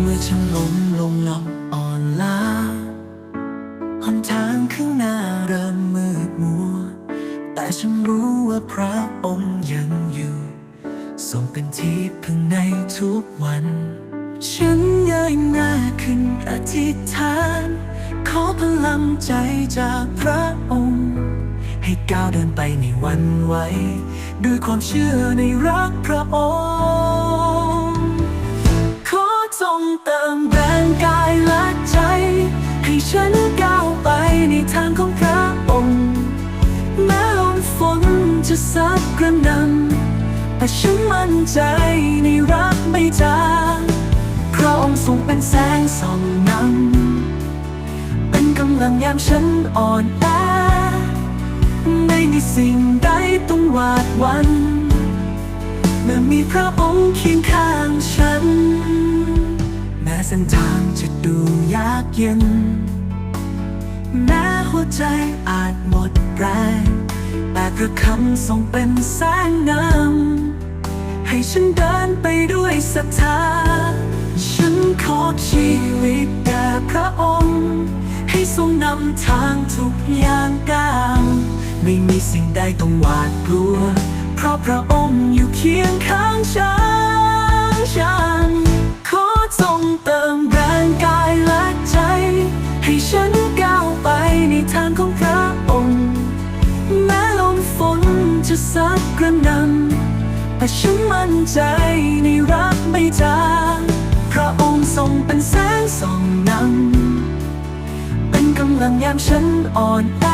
เมื่อฉันล้มลงหลับอ่อนล้าหนทางข้างหน้าเริ่มมืดมัว แต่ฉันรู้ว่าพระองค์ยังอยู่ทรงเป็นที่พึ่งในทุกวัน ฉันเงยหน้าขึ้นอธิษฐาน ขอพลังใจจากพระองค์ ให้ก้าวเดินไปในวันไหวด้วยความเชื่อในรักพระองค์ แต่ฉันมั่นใจในรักไม่จางพระองค์ทรงเป็นแสงส่องนำเป็นกำลังยามฉันอ่อนแอไม่มีสิ่งใดต้องหวาดหวันเมื่อมีพระองค์เคียงข้างฉัน แม้เส้นทางจะดูยากเย็น แม้หัวใจอาจหมดแรงแต่พระคำทรงเป็นแสงนำ ฉันเดินไปด้วยศรัทธา ฉันขอชีวิตแด่พระองค์ ให้ทรงนำทางทุกอย่างก้าวไม่มีสิ่งใดต้องหวาดกลัว เพราะพระองค์อยู่เคียงข้างฉันฉันขอทรงเติมแรงกายและใจ ให้ฉันก้าวไปในทางของพระองค์ แม้ลมฝนจะซัดกระหน่ำ แต่ฉันมั่นใจในรักไม่จางพระองค์ทรงเป็นแสงส่องนำเป็นกำลังยามฉันอ่อนแอ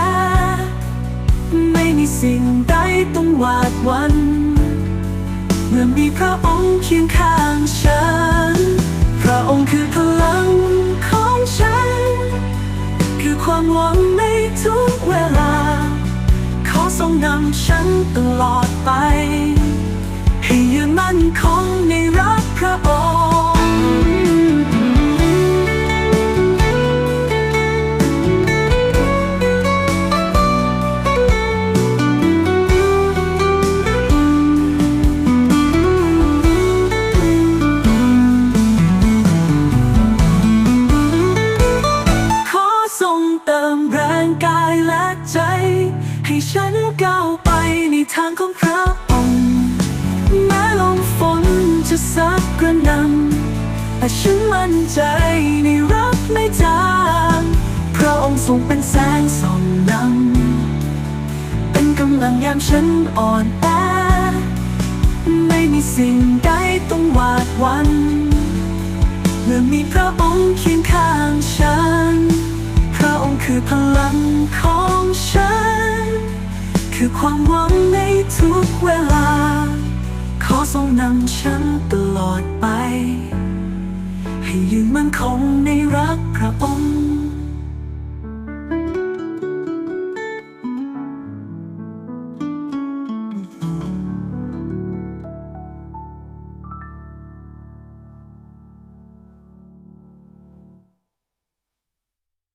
ไม่มีสิ่งใดต้องหวาดหวัน เมื่อมีพระองค์เคียงข้างฉัน พระองค์คือพลังของฉัน คือความหวังในทุกเวลา ขอทรงนำฉันตลอดไป มั่นคงในรักพระองค์ขอทรงเติมแรงกายและใจ ให้ฉันก้าวไปในทางของพระ แม้ลมฝนจะซัดกระนำแต่ฉันมั่นใจในรักไม่จางพระองค์ทรงเป็นแสงส่องนำเป็นกำลังยามฉันอ่อนแอไม่มีสิ่งใดต้องหวาดหวันเมื่อมีพระองค์เคียงข้างฉัน พระองค์คือพลังของฉัน คือความหวังในทุกเวลา ขอทรงนำฉันตลอดไป ให้ยืนมั่นคงในรักพระองค์